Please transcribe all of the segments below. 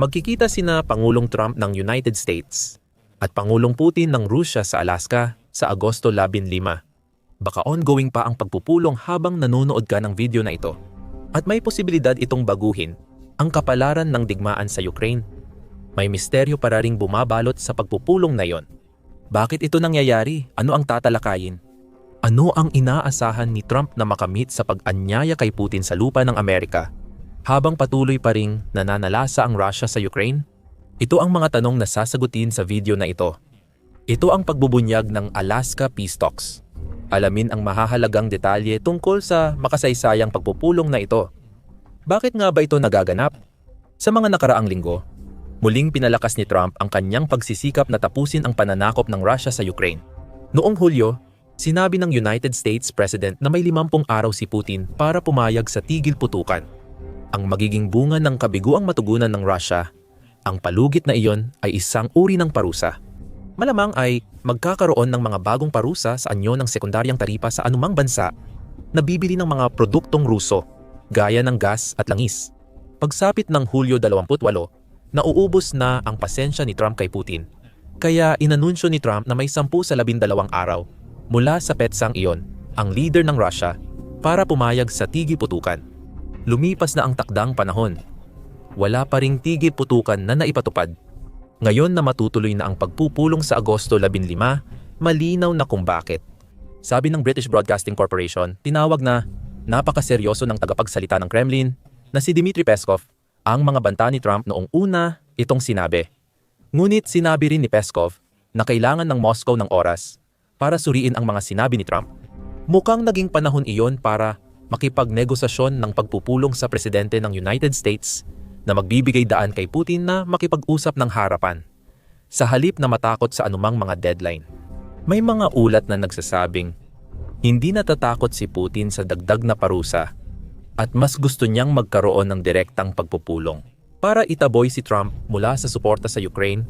Magkikita sina Pangulong Trump ng United States at Pangulong Putin ng Russia sa Alaska sa Agosto 15. Baka ongoing pa ang pagpupulong habang nanonood ka ng video na ito. At may posibilidad itong baguhin ang kapalaran ng digmaan sa Ukraine. May misteryo para ring bumabalot sa pagpupulong na yon. Bakit ito nangyayari? Ano ang tatalakayin? Ano ang inaasahan ni Trump na makamit sa pag-anyaya kay Putin sa lupa ng Amerika habang patuloy pa ring nananalasa ang Russia sa Ukraine? Ito ang mga tanong na sasagutin sa video na ito. Ito ang pagbubunyag ng Alaska Peace Talks. Alamin ang mahahalagang detalye tungkol sa makasaysayang pagpupulong na ito. Bakit nga ba ito nagaganap? Sa mga nakaraang linggo, muling pinalakas ni Trump ang kanyang pagsisikap na tapusin ang pananakop ng Russia sa Ukraine. Noong Hulyo, sinabi ng United States President na may 50 araw si Putin para pumayag sa tigil putukan. Ang magiging bunga ng kabiguang matugunan ng Russia ang palugit na iyon ay isang uri ng parusa. Malamang ay magkakaroon ng mga bagong parusa sa anyo ng sekundaryang taripa sa anumang bansa na bibili ng mga produktong Ruso, gaya ng gas at langis. Pagsapit ng Hulyo 28, nauubos na ang pasensya ni Trump kay Putin. Kaya inanunsyo ni Trump na may 10 sa 12 araw mula sa petsang iyon, ang leader ng Russia, para pumayag sa tigil putukan. Lumipas na ang takdang panahon wala pa ring tigil putukan na naipatupad. Ngayon na matutuloy na ang pagpupulong sa Agosto 15, malinaw na kung bakit. Sabi ng British Broadcasting Corporation, tinawag na napakaseryoso ng tagapagsalita ng Kremlin na si Dmitry Peskov ang mga banta ni Trump noong una itong sinabi. Ngunit sinabi rin ni Peskov na kailangan ng Moscow ng oras para suriin ang mga sinabi ni Trump. Mukhang naging panahon iyon para makipagnegosasyon ng pagpupulong sa presidente ng United States na magbibigay daan kay Putin na makipag-usap ng harapan sa halip na matakot sa anumang mga deadline. May mga ulat na nagsasabing hindi natatakot si Putin sa dagdag na parusa at mas gusto niyang magkaroon ng direktang pagpupulong. Para itaboy si Trump mula sa suporta sa Ukraine,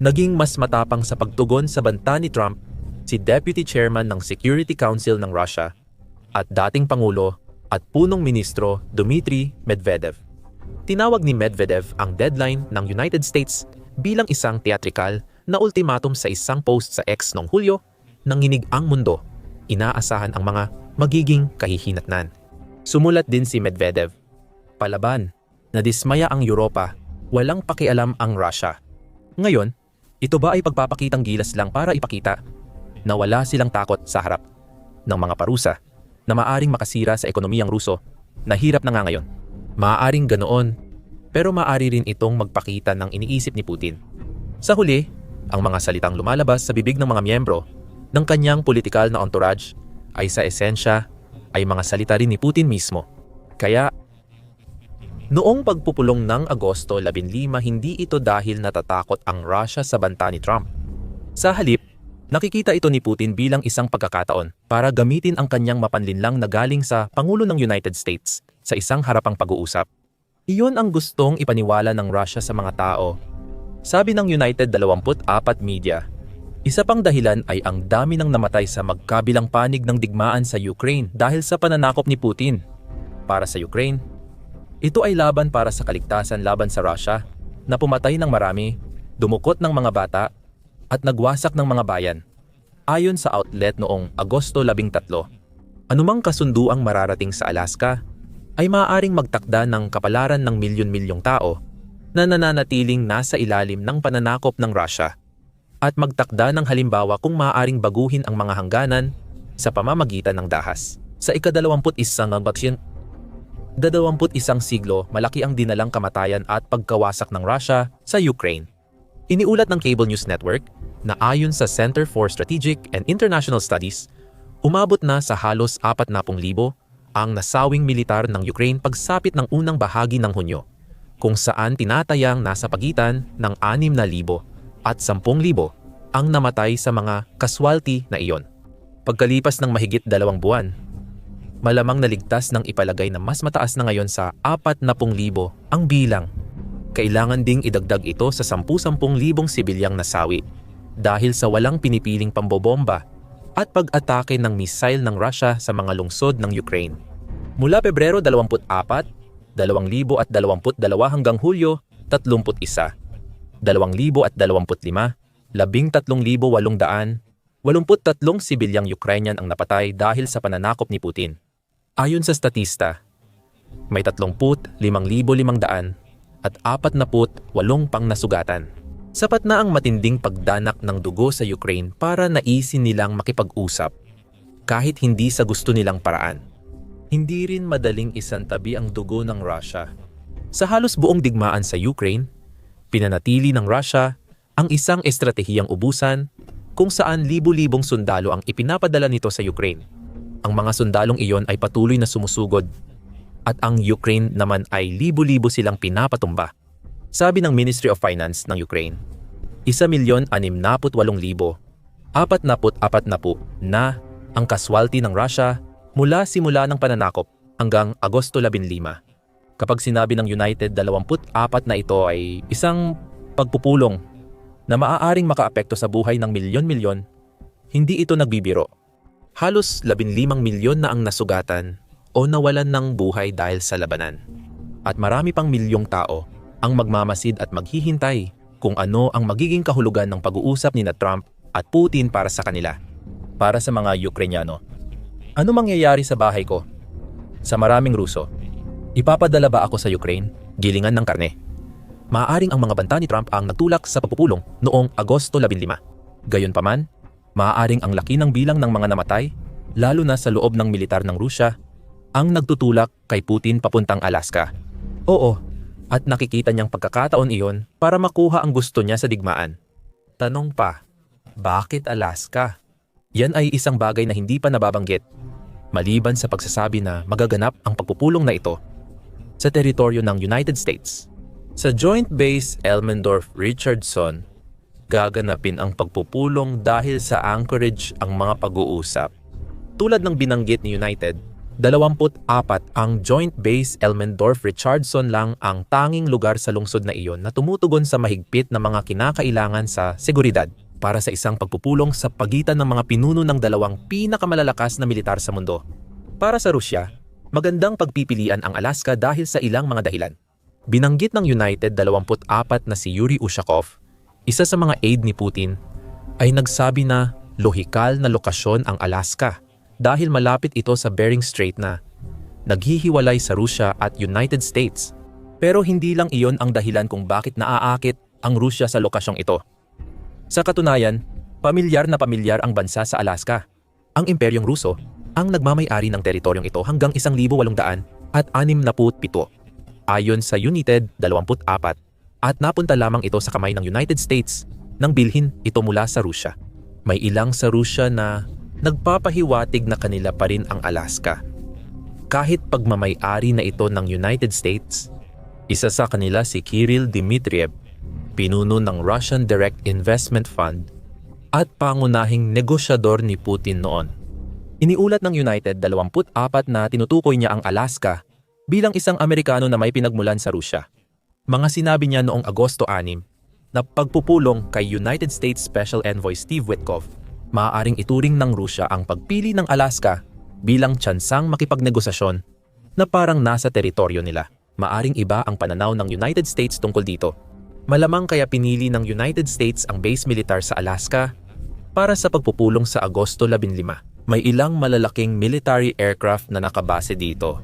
naging mas matapang sa pagtugon sa banta ni Trump si Deputy Chairman ng Security Council ng Russia at dating Pangulo at punong ministro Dmitry Medvedev. Tinawag ni Medvedev ang deadline ng United States bilang isang theatrical na ultimatum sa isang post sa X noong Hulyo nang nginig ang mundo. Inaasahan ang mga magiging kahihinatnan. Sumulat din si Medvedev. Palaban, nadismaya ang Europa, walang pakialam ang Russia. Ngayon, ito ba ay pagpapakitang gilas lang para ipakita na wala silang takot sa harap ng mga parusa na maaring makasira sa ekonomiyang Ruso na hirap na nga ngayon? Maaaring ganoon, pero maaari rin itong magpakita ng iniisip ni Putin. Sa huli, ang mga salitang lumalabas sa bibig ng mga miyembro ng kanyang politikal na entourage ay sa esensya ay mga salita rin ni Putin mismo. Kaya, noong pagpupulong ng Agosto 15 hindi ito dahil natatakot ang Russia sa banta ni Trump. Sa halip, nakikita ito ni Putin bilang isang pagkakataon para gamitin ang kanyang mapanlinlang na galing sa Pangulo ng United States sa isang harapang pag-uusap. Iyon ang gustong ipaniwala ng Russia sa mga tao. Sabi ng United 24 Media, isa pang dahilan ay ang dami ng namatay sa magkabilang panig ng digmaan sa Ukraine dahil sa pananakop ni Putin. Para sa Ukraine, ito ay laban para sa kaligtasan laban sa Russia na pumatay ng marami, dumukot ng mga bata, at nagwasak ng mga bayan. Ayon sa outlet noong Agosto 13, anumang kasunduang mararating sa Alaska ay maaaring magtakda ng kapalaran ng milyon-milyong tao na nananatiling nasa ilalim ng pananakop ng Russia at magtakda ng halimbawa kung maaaring baguhin ang mga hangganan sa pamamagitan ng dahas. Sa ikadalawamput isang ng batsyan, dadawamput isang siglo malaki ang dinalang kamatayan at pagkawasak ng Russia sa Ukraine. Iniulat ng Cable News Network na ayon sa Center for Strategic and International Studies, umabot na sa halos 40,000 ang nasawing militar ng Ukraine pagsapit ng unang bahagi ng Hunyo, kung saan tinatayang nasa pagitan ng 6,000 at 10,000 ang namatay sa mga kaswalty na iyon. Pagkalipas ng mahigit dalawang buwan, malamang naligtas ng ipalagay na mas mataas na ngayon sa 40,000 ang bilang. Kailangan ding idagdag ito sa 10,000 sibilyang nasawi dahil sa walang pinipiling pambobomba at pag-atake ng missile ng Russia sa mga lungsod ng Ukraine. Mula Pebrero 24, 2022 hanggang Hulyo 31, 2025, 13,800, 83 sibilyang Ukrainian ang napatay dahil sa pananakop ni Putin. Ayon sa statista, may 35,500 at 48 pang nasugatan. Sapat na ang matinding pagdanak ng dugo sa Ukraine para naisin nilang makipag-usap kahit hindi sa gusto nilang paraan. Hindi rin madaling isantabi ang dugo ng Russia. Sa halos buong digmaan sa Ukraine, pinanatili ng Russia ang isang estratehiyang ubusan kung saan libu-libong sundalo ang ipinapadala nito sa Ukraine. Ang mga sundalong iyon ay patuloy na sumusugod at ang Ukraine naman ay libu-libo silang pinapatumba. Sabi ng Ministry of Finance ng Ukraine, isa milyon anim naput walong libo, apat naput apat na po na ang kaswalty ng Russia mula simula ng pananakop hanggang Agosto 15. Kapag sinabi ng United 24 na ito ay isang pagpupulong na maaaring makaapekto sa buhay ng milyon-milyon, hindi ito nagbibiro. Halos 15 milyon na ang nasugatan o nawalan ng buhay dahil sa labanan. At marami pang milyong tao ang magmamasid at maghihintay kung ano ang magiging kahulugan ng pag-uusap ni na Trump at Putin para sa kanila. Para sa mga Ukrainyano, ano mangyayari sa bahay ko? Sa maraming Ruso, ipapadala ba ako sa Ukraine? Gilingan ng karne. Maaaring ang mga banta ni Trump ang nagtulak sa pagpupulong noong Agosto 15. Gayunpaman, maaaring ang laki ng bilang ng mga namatay, lalo na sa loob ng militar ng Rusya, ang nagtutulak kay Putin papuntang Alaska. Oo, at nakikita niyang pagkakataon iyon para makuha ang gusto niya sa digmaan. Tanong pa, bakit Alaska? Yan ay isang bagay na hindi pa nababanggit, maliban sa pagsasabi na magaganap ang pagpupulong na ito sa teritoryo ng United States. Sa Joint Base Elmendorf-Richardson, gaganapin ang pagpupulong dahil sa Anchorage ang mga pag-uusap. Tulad ng binanggit ni United, 24 ang Joint Base Elmendorf-Richardson lang ang tanging lugar sa lungsod na iyon na tumutugon sa mahigpit na mga kinakailangan sa seguridad para sa isang pagpupulong sa pagitan ng mga pinuno ng dalawang pinakamalalakas na militar sa mundo. Para sa Rusya, magandang pagpipilian ang Alaska dahil sa ilang mga dahilan. Binanggit ng United 24 na si Yuri Ushakov, isa sa mga aide ni Putin, ay nagsabi na lohikal na lokasyon ang Alaska dahil malapit ito sa Bering Strait na naghihiwalay sa Rusya at United States. Pero hindi lang iyon ang dahilan kung bakit naaakit ang Rusya sa lokasyong ito. Sa katunayan, pamilyar na pamilyar ang bansa sa Alaska. Ang Imperyong Ruso ang nagmamay-ari ng teritoryong ito hanggang 1,800 at 67 ayon sa United 24 at napunta lamang ito sa kamay ng United States nang bilhin ito mula sa Rusya. May ilang sa Rusya na nagpapahiwatig na kanila pa rin ang Alaska. Kahit pagmamay-ari na ito ng United States, isa sa kanila si Kirill Dmitriev pinuno ng Russian Direct Investment Fund at pangunahing negosyador ni Putin noon. Iniulat ng United 24 na tinutukoy niya ang Alaska bilang isang Amerikano na may pinagmulan sa Rusya. Mga sinabi niya noong Agosto 6 na pagpupulong kay United States Special Envoy Steve Witkoff, maaaring ituring ng Rusya ang pagpili ng Alaska bilang tsansang makipagnegosasyon na parang nasa teritoryo nila. Maaring iba ang pananaw ng United States tungkol dito Malamang kaya pinili ng United States ang base militar sa Alaska para sa pagpupulong sa Agosto 15. May ilang malalaking military aircraft na nakabase dito.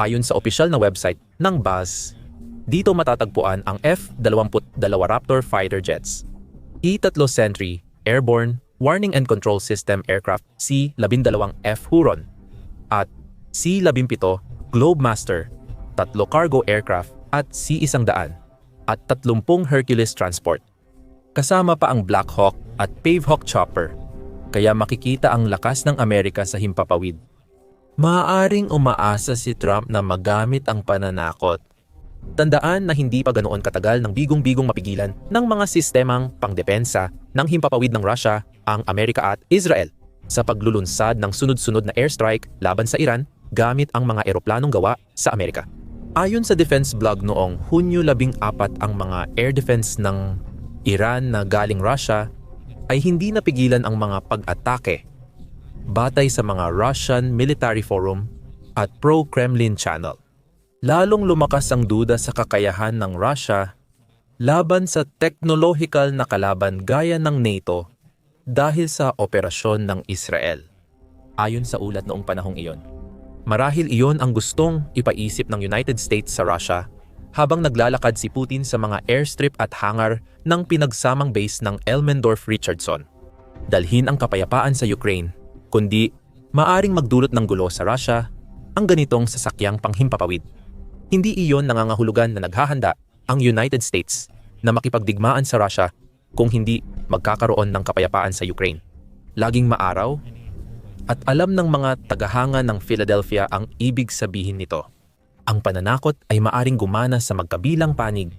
Ayon sa opisyal na website ng BAS, dito matatagpuan ang F-22 Raptor fighter jets, E-3 Sentry Airborne Warning and Control System Aircraft C-12F Huron at C-17 Globemaster, tatlo cargo aircraft at C-100 at 30 Hercules transport. Kasama pa ang Black Hawk at Pavehawk chopper, kaya makikita ang lakas ng Amerika sa himpapawid. Maaaring umaasa si Trump na magamit ang pananakot. Tandaan na hindi pa ganoon katagal ng bigong-bigong mapigilan ng mga sistemang pangdepensa ng himpapawid ng Russia, ang Amerika at Israel sa paglulunsad ng sunod-sunod na airstrike laban sa Iran gamit ang mga eroplanong gawa sa Amerika. Ayon sa defense blog noong Hunyo 14 ang mga air defense ng Iran na galing Russia ay hindi napigilan ang mga pag-atake batay sa mga Russian Military Forum at pro-Kremlin channel. Lalong lumakas ang duda sa kakayahan ng Russia laban sa teknolohikal na kalaban gaya ng NATO dahil sa operasyon ng Israel. Ayon sa ulat noong panahong iyon. Marahil iyon ang gustong ipaisip ng United States sa Russia habang naglalakad si Putin sa mga airstrip at hangar ng pinagsamang base ng Elmendorf-Richardson. Dalhin ang kapayapaan sa Ukraine, kundi maaring magdulot ng gulo sa Russia ang ganitong sasakyang panghimpapawid. Hindi iyon nangangahulugan na naghahanda ang United States na makipagdigmaan sa Russia kung hindi magkakaroon ng kapayapaan sa Ukraine. Laging maaraw at alam ng mga tagahanga ng Philadelphia ang ibig sabihin nito. Ang pananakot ay maaring gumana sa magkabilang panig.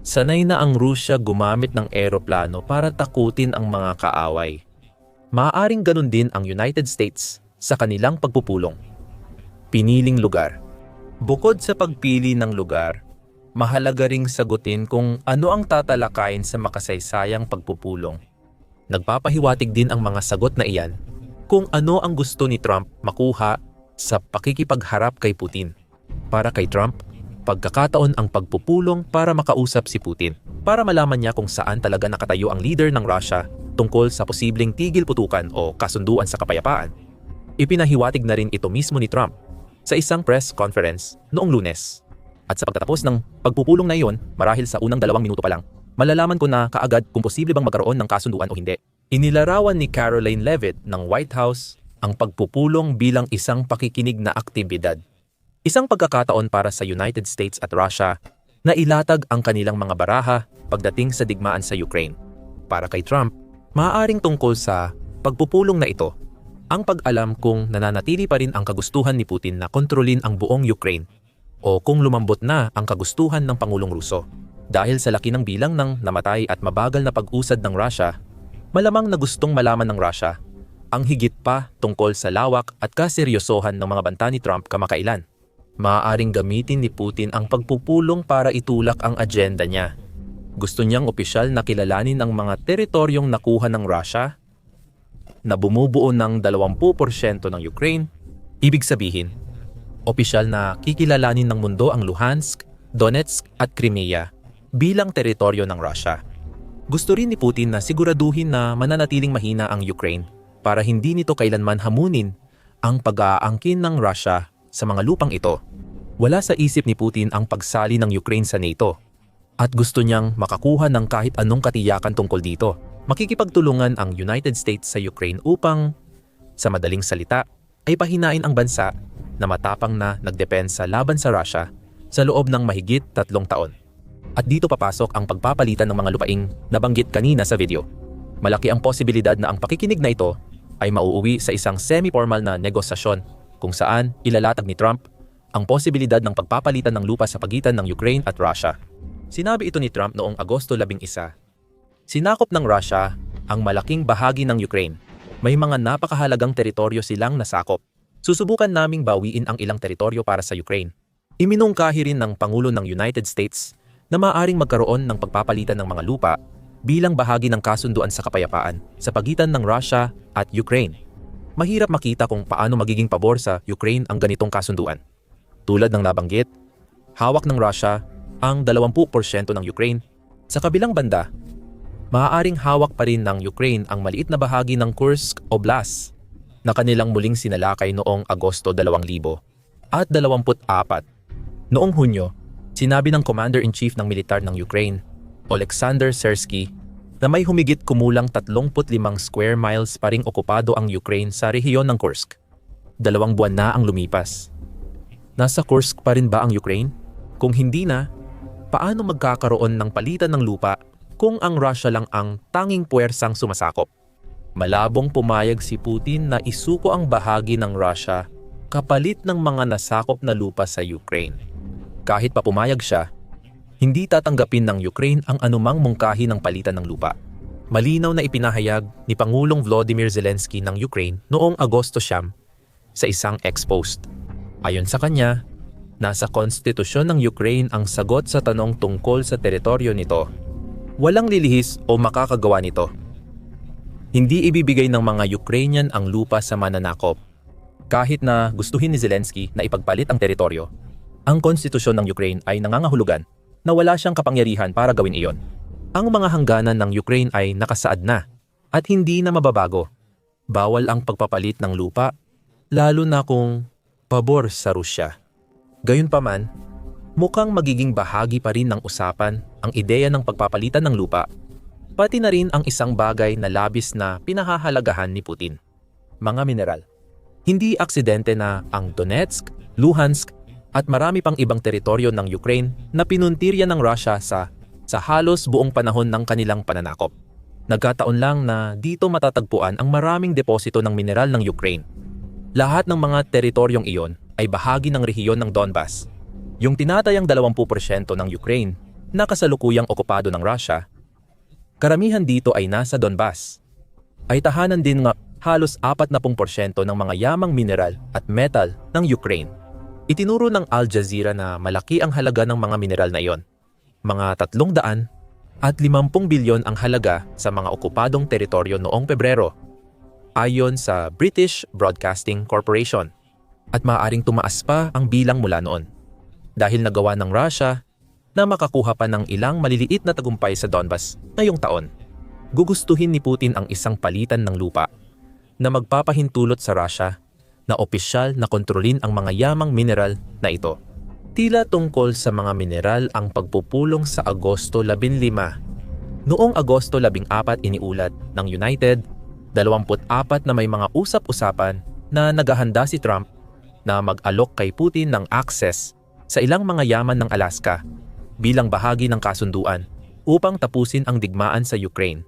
Sanay na ang Rusya gumamit ng eroplano para takutin ang mga kaaway. Maaaring ganun din ang United States sa kanilang pagpupulong. Piniling lugar. Bukod sa pagpili ng lugar, mahalaga ring sagutin kung ano ang tatalakayin sa makasaysayang pagpupulong. Nagpapahiwatig din ang mga sagot na iyan kung ano ang gusto ni Trump makuha sa pakikipagharap kay Putin. Para kay Trump, pagkakataon ang pagpupulong para makausap si Putin para malaman niya kung saan talaga nakatayo ang leader ng Russia tungkol sa posibleng tigil putukan o kasunduan sa kapayapaan. Ipinahiwatig na rin ito mismo ni Trump sa isang press conference noong lunes. At sa pagtatapos ng pagpupulong na iyon, marahil sa unang dalawang minuto pa lang, malalaman ko na kaagad kung posible bang magkaroon ng kasunduan o hindi. Inilarawan ni Caroline Levitt ng White House ang pagpupulong bilang isang pakikinig na aktibidad. Isang pagkakataon para sa United States at Russia na ilatag ang kanilang mga baraha pagdating sa digmaan sa Ukraine. Para kay Trump, maaaring tungkol sa pagpupulong na ito ang pag-alam kung nananatili pa rin ang kagustuhan ni Putin na kontrolin ang buong Ukraine o kung lumambot na ang kagustuhan ng Pangulong Ruso. Dahil sa laki ng bilang ng namatay at mabagal na pag-usad ng Russia, malamang na gustong malaman ng Russia ang higit pa tungkol sa lawak at kaseryosohan ng mga banta ni Trump kamakailan. Maaaring gamitin ni Putin ang pagpupulong para itulak ang agenda niya. Gusto niyang opisyal na kilalanin ang mga teritoryong nakuha ng Russia na bumubuo ng 20% ng Ukraine, ibig sabihin, opisyal na kikilalanin ng mundo ang Luhansk, Donetsk at Crimea bilang teritoryo ng Russia. Gusto rin ni Putin na siguraduhin na mananatiling mahina ang Ukraine para hindi nito kailanman hamunin ang pag-aangkin ng Russia sa mga lupang ito. Wala sa isip ni Putin ang pagsali ng Ukraine sa NATO at gusto niyang makakuha ng kahit anong katiyakan tungkol dito makikipagtulungan ang United States sa Ukraine upang, sa madaling salita, ay pahinain ang bansa na matapang na nagdepensa laban sa Russia sa loob ng mahigit tatlong taon. At dito papasok ang pagpapalitan ng mga lupaing nabanggit kanina sa video. Malaki ang posibilidad na ang pakikinig na ito ay mauuwi sa isang semi-formal na negosasyon kung saan ilalatag ni Trump ang posibilidad ng pagpapalitan ng lupa sa pagitan ng Ukraine at Russia. Sinabi ito ni Trump noong Agosto 11 Sinakop ng Russia ang malaking bahagi ng Ukraine. May mga napakahalagang teritoryo silang nasakop. Susubukan naming bawiin ang ilang teritoryo para sa Ukraine. Iminungkahi rin ng Pangulo ng United States na maaring magkaroon ng pagpapalitan ng mga lupa bilang bahagi ng kasunduan sa kapayapaan sa pagitan ng Russia at Ukraine. Mahirap makita kung paano magiging pabor sa Ukraine ang ganitong kasunduan. Tulad ng nabanggit, hawak ng Russia ang 20% ng Ukraine. Sa kabilang banda, maaaring hawak pa rin ng Ukraine ang maliit na bahagi ng Kursk Oblast na kanilang muling sinalakay noong Agosto 2000 at 24. Noong Hunyo, sinabi ng Commander-in-Chief ng militar ng Ukraine, Alexander Sersky, na may humigit kumulang 35 square miles pa ring okupado ang Ukraine sa rehiyon ng Kursk. Dalawang buwan na ang lumipas. Nasa Kursk pa rin ba ang Ukraine? Kung hindi na, paano magkakaroon ng palitan ng lupa kung ang Russia lang ang tanging puwersang sumasakop. Malabong pumayag si Putin na isuko ang bahagi ng Russia kapalit ng mga nasakop na lupa sa Ukraine. Kahit pa pumayag siya, hindi tatanggapin ng Ukraine ang anumang mungkahi ng palitan ng lupa. Malinaw na ipinahayag ni Pangulong Volodymyr Zelensky ng Ukraine noong Agosto siyam sa isang ex-post. Ayon sa kanya, nasa konstitusyon ng Ukraine ang sagot sa tanong tungkol sa teritoryo nito walang lilihis o makakagawa nito. Hindi ibibigay ng mga Ukrainian ang lupa sa mananakop. Kahit na gustuhin ni Zelensky na ipagpalit ang teritoryo, ang konstitusyon ng Ukraine ay nangangahulugan na wala siyang kapangyarihan para gawin iyon. Ang mga hangganan ng Ukraine ay nakasaad na at hindi na mababago. Bawal ang pagpapalit ng lupa, lalo na kung pabor sa Rusya. Gayunpaman, mukhang magiging bahagi pa rin ng usapan ang ideya ng pagpapalitan ng lupa, pati na rin ang isang bagay na labis na pinahahalagahan ni Putin. Mga mineral. Hindi aksidente na ang Donetsk, Luhansk at marami pang ibang teritoryo ng Ukraine na pinuntirya ng Russia sa sa halos buong panahon ng kanilang pananakop. Nagkataon lang na dito matatagpuan ang maraming deposito ng mineral ng Ukraine. Lahat ng mga teritoryong iyon ay bahagi ng rehiyon ng Donbas. Yung tinatayang 20% ng Ukraine na kasalukuyang okupado ng Russia, karamihan dito ay nasa Donbas. Ay tahanan din nga halos 40% ng mga yamang mineral at metal ng Ukraine. Itinuro ng Al Jazeera na malaki ang halaga ng mga mineral na iyon. Mga 300 at 50 bilyon ang halaga sa mga okupadong teritoryo noong Pebrero ayon sa British Broadcasting Corporation at maaaring tumaas pa ang bilang mula noon dahil nagawa ng Russia na makakuha pa ng ilang maliliit na tagumpay sa Donbas ngayong taon. Gugustuhin ni Putin ang isang palitan ng lupa na magpapahintulot sa Russia na opisyal na kontrolin ang mga yamang mineral na ito. Tila tungkol sa mga mineral ang pagpupulong sa Agosto 15. Noong Agosto 14 iniulat ng United, 24 na may mga usap-usapan na naghahanda si Trump na mag-alok kay Putin ng access sa ilang mga yaman ng Alaska bilang bahagi ng kasunduan upang tapusin ang digmaan sa Ukraine.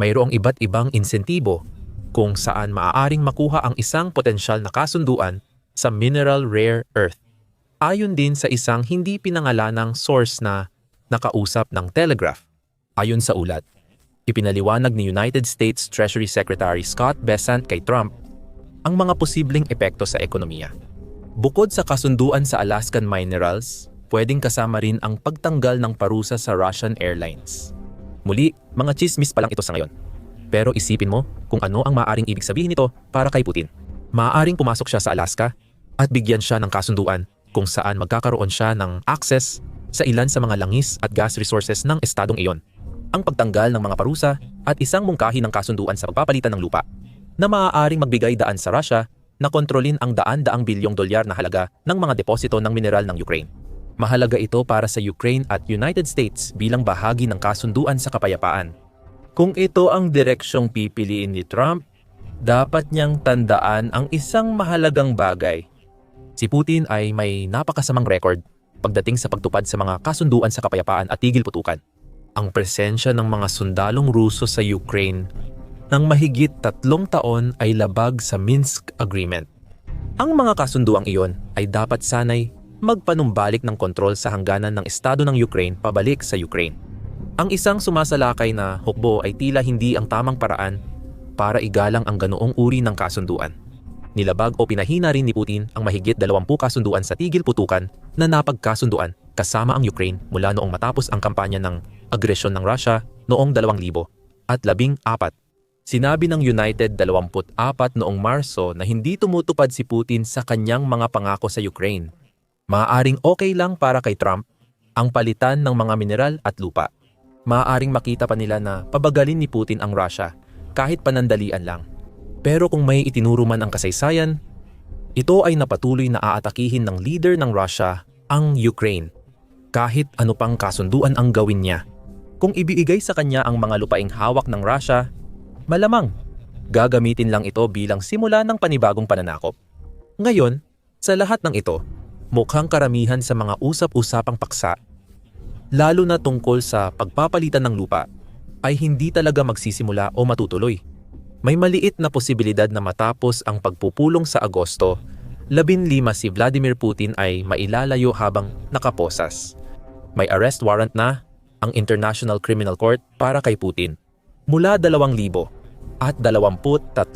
Mayroong iba't ibang insentibo kung saan maaaring makuha ang isang potensyal na kasunduan sa mineral rare earth ayon din sa isang hindi pinangalanang source na nakausap ng Telegraph. Ayon sa ulat, ipinaliwanag ni United States Treasury Secretary Scott Bessent kay Trump ang mga posibleng epekto sa ekonomiya. Bukod sa kasunduan sa Alaskan Minerals, pwedeng kasama rin ang pagtanggal ng parusa sa Russian Airlines. Muli, mga chismis pa lang ito sa ngayon. Pero isipin mo kung ano ang maaring ibig sabihin nito para kay Putin. Maaaring pumasok siya sa Alaska at bigyan siya ng kasunduan kung saan magkakaroon siya ng access sa ilan sa mga langis at gas resources ng estadong iyon. Ang pagtanggal ng mga parusa at isang mungkahi ng kasunduan sa pagpapalitan ng lupa na maaaring magbigay daan sa Russia na kontrolin ang daan-daang bilyong dolyar na halaga ng mga deposito ng mineral ng Ukraine. Mahalaga ito para sa Ukraine at United States bilang bahagi ng kasunduan sa kapayapaan. Kung ito ang direksyong pipiliin ni Trump, dapat niyang tandaan ang isang mahalagang bagay – Si Putin ay may napakasamang record pagdating sa pagtupad sa mga kasunduan sa kapayapaan at tigil putukan. Ang presensya ng mga sundalong Ruso sa Ukraine ng mahigit tatlong taon ay labag sa Minsk Agreement. Ang mga kasunduang iyon ay dapat sanay magpanumbalik ng kontrol sa hangganan ng Estado ng Ukraine pabalik sa Ukraine. Ang isang sumasalakay na hukbo ay tila hindi ang tamang paraan para igalang ang ganoong uri ng kasunduan nilabag o pinahina rin ni Putin ang mahigit 20 kasunduan sa tigil putukan na napagkasunduan kasama ang Ukraine mula noong matapos ang kampanya ng agresyon ng Russia noong 2000 at 14. Sinabi ng United 24 noong Marso na hindi tumutupad si Putin sa kanyang mga pangako sa Ukraine. Maaaring okay lang para kay Trump ang palitan ng mga mineral at lupa. Maaaring makita pa nila na pabagalin ni Putin ang Russia kahit panandalian lang pero kung may itinuro man ang kasaysayan, ito ay napatuloy na aatakihin ng leader ng Russia ang Ukraine kahit ano pang kasunduan ang gawin niya. Kung ibigay sa kanya ang mga lupaing hawak ng Russia, malamang gagamitin lang ito bilang simula ng panibagong pananakop. Ngayon, sa lahat ng ito, mukhang karamihan sa mga usap-usapang paksa, lalo na tungkol sa pagpapalitan ng lupa, ay hindi talaga magsisimula o matutuloy may maliit na posibilidad na matapos ang pagpupulong sa Agosto, 15 si Vladimir Putin ay mailalayo habang nakaposas. May arrest warrant na ang International Criminal Court para kay Putin mula 2,000 at 23.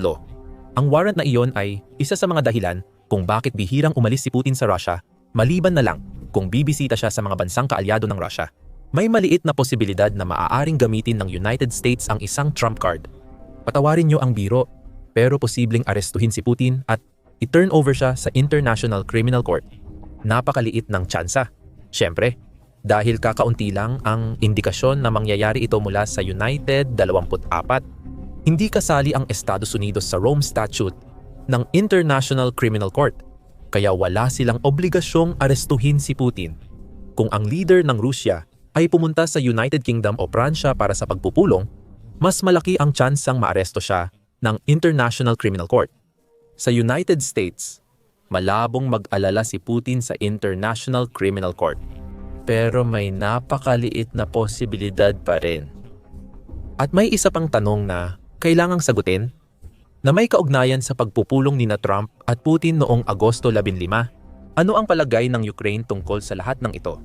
Ang warrant na iyon ay isa sa mga dahilan kung bakit bihirang umalis si Putin sa Russia maliban na lang kung bibisita siya sa mga bansang kaalyado ng Russia. May maliit na posibilidad na maaaring gamitin ng United States ang isang trump card Patawarin niyo ang biro, pero posibleng arestuhin si Putin at i-turn over siya sa International Criminal Court. Napakaliit ng tsansa. Siyempre, dahil kakaunti lang ang indikasyon na mangyayari ito mula sa United 24. Hindi kasali ang Estados Unidos sa Rome Statute ng International Criminal Court, kaya wala silang obligasyong arestuhin si Putin. Kung ang leader ng Rusya ay pumunta sa United Kingdom o Pransya para sa pagpupulong, mas malaki ang tsansang maaresto siya ng International Criminal Court. Sa United States, malabong mag-alala si Putin sa International Criminal Court. Pero may napakaliit na posibilidad pa rin. At may isa pang tanong na kailangang sagutin na may kaugnayan sa pagpupulong ni na Trump at Putin noong Agosto 15. Ano ang palagay ng Ukraine tungkol sa lahat ng ito?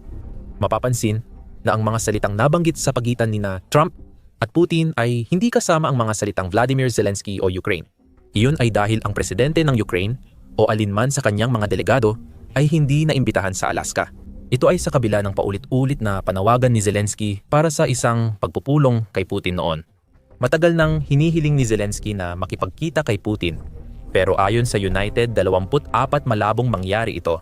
Mapapansin na ang mga salitang nabanggit sa pagitan ni na Trump at Putin ay hindi kasama ang mga salitang Vladimir Zelensky o Ukraine. Iyon ay dahil ang presidente ng Ukraine o alinman sa kanyang mga delegado ay hindi naimbitahan sa Alaska. Ito ay sa kabila ng paulit-ulit na panawagan ni Zelensky para sa isang pagpupulong kay Putin noon. Matagal nang hinihiling ni Zelensky na makipagkita kay Putin. Pero ayon sa United, 24 malabong mangyari ito.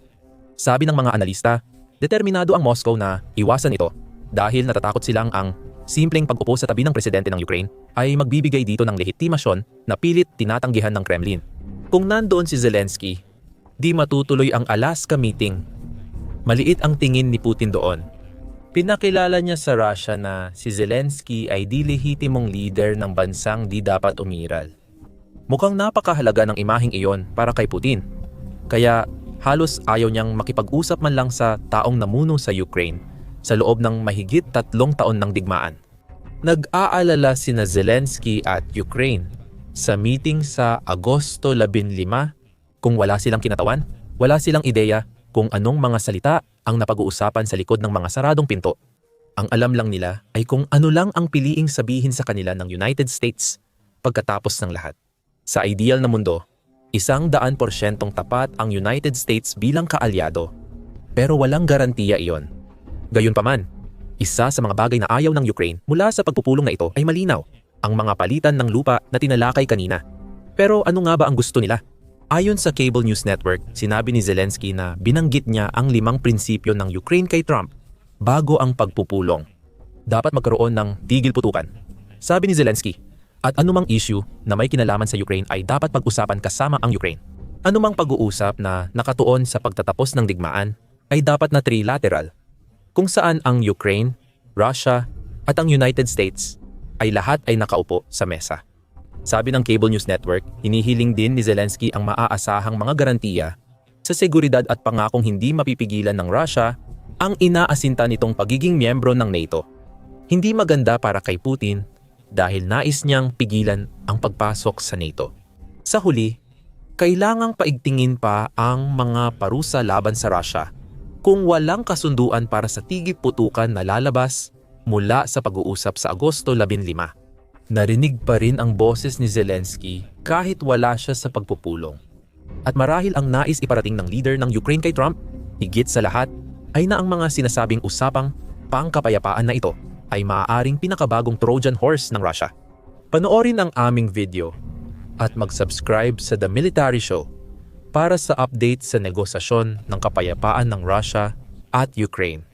Sabi ng mga analista, determinado ang Moscow na iwasan ito dahil natatakot silang ang simpleng pag-upo sa tabi ng presidente ng Ukraine ay magbibigay dito ng lehitimasyon na pilit tinatanggihan ng Kremlin. Kung nandoon si Zelensky, di matutuloy ang Alaska meeting Maliit ang tingin ni Putin doon. Pinakilala niya sa Russia na si Zelensky ay di lehitimong leader ng bansang di dapat umiral. Mukhang napakahalaga ng imaheng iyon para kay Putin. Kaya halos ayaw niyang makipag-usap man lang sa taong namuno sa Ukraine sa loob ng mahigit tatlong taon ng digmaan. Nag-aalala sina Zelensky at Ukraine sa meeting sa Agosto 15 kung wala silang kinatawan, wala silang ideya kung anong mga salita ang napag-uusapan sa likod ng mga saradong pinto. Ang alam lang nila ay kung ano lang ang piliing sabihin sa kanila ng United States pagkatapos ng lahat. Sa ideal na mundo, isang daan porsyentong tapat ang United States bilang kaalyado. Pero walang garantiya iyon. Gayunpaman, isa sa mga bagay na ayaw ng Ukraine mula sa pagpupulong na ito ay malinaw, ang mga palitan ng lupa na tinalakay kanina. Pero ano nga ba ang gusto nila? Ayon sa Cable News Network, sinabi ni Zelensky na binanggit niya ang limang prinsipyo ng Ukraine kay Trump bago ang pagpupulong. Dapat magkaroon ng tigil putukan. Sabi ni Zelensky, at anumang issue na may kinalaman sa Ukraine ay dapat pag-usapan kasama ang Ukraine. Anumang pag-uusap na nakatuon sa pagtatapos ng digmaan ay dapat na trilateral, kung saan ang Ukraine, Russia, at ang United States ay lahat ay nakaupo sa mesa. Sabi ng Cable News Network, hinihiling din ni Zelensky ang maaasahang mga garantiya sa seguridad at pangakong hindi mapipigilan ng Russia ang inaasinta nitong pagiging miyembro ng NATO. Hindi maganda para kay Putin dahil nais niyang pigilan ang pagpasok sa NATO. Sa huli, kailangang paigtingin pa ang mga parusa laban sa Russia kung walang kasunduan para sa tigip putukan na lalabas mula sa pag-uusap sa Agosto 15. Narinig pa rin ang boses ni Zelensky kahit wala siya sa pagpupulong. At marahil ang nais iparating ng leader ng Ukraine kay Trump, higit sa lahat, ay na ang mga sinasabing usapang pangkapayapaan na ito ay maaaring pinakabagong Trojan horse ng Russia. Panoorin ang aming video at mag-subscribe sa The Military Show para sa update sa negosasyon ng kapayapaan ng Russia at Ukraine.